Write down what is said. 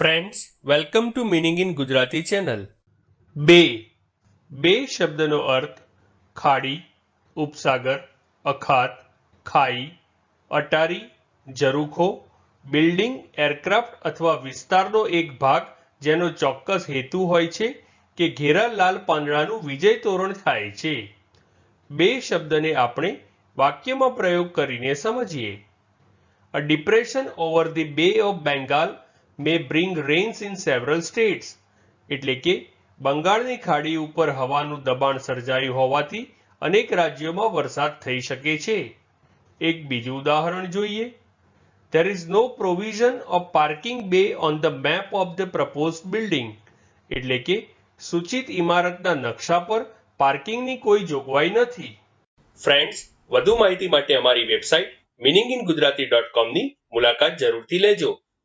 Friends welcome to meaning in Gujarati channel બે. બે શબ્દનો અર્થ ખાડી, ઉપસાગર, અખાત, ખાઈ, અટારી ઝરૂખો બિલ્ડિંગ, એરક્રાફ્ટ અથવા વિસ્તારનો એક ભાગ જેનો ચોક્કસ હેતુ હોય છે કે ઘેરા લાલ પાંદડાનું વિજય તોરણ થાય છે. બે શબ્દને આપણે વાક્યમાં પ્રયોગ કરીને સમજીએ. A depression over the bay of Bengal may bring rains in several states એટલે કે, બંગાળની ખાડી ઉપર હવાનું દબાણ સર્જાયું હોવાથી અનેક રાજ્યોમાં વરસાદ થઈ શકે છે. એક બીજું ઉદાહરણ જોઈએ. There is no provision of parking bay on the map of the proposed building. એટલે કે, સૂચિત ઇમારતના નકશા પર પાર્કિંગની કોઈ જોગવાઈ નથી. ફ્રેન્ડ્સ વધુ માહિતી માટે અમારી website meaning in Gujarati dot કોમની મુલાકાત જરૂરથી લેજો.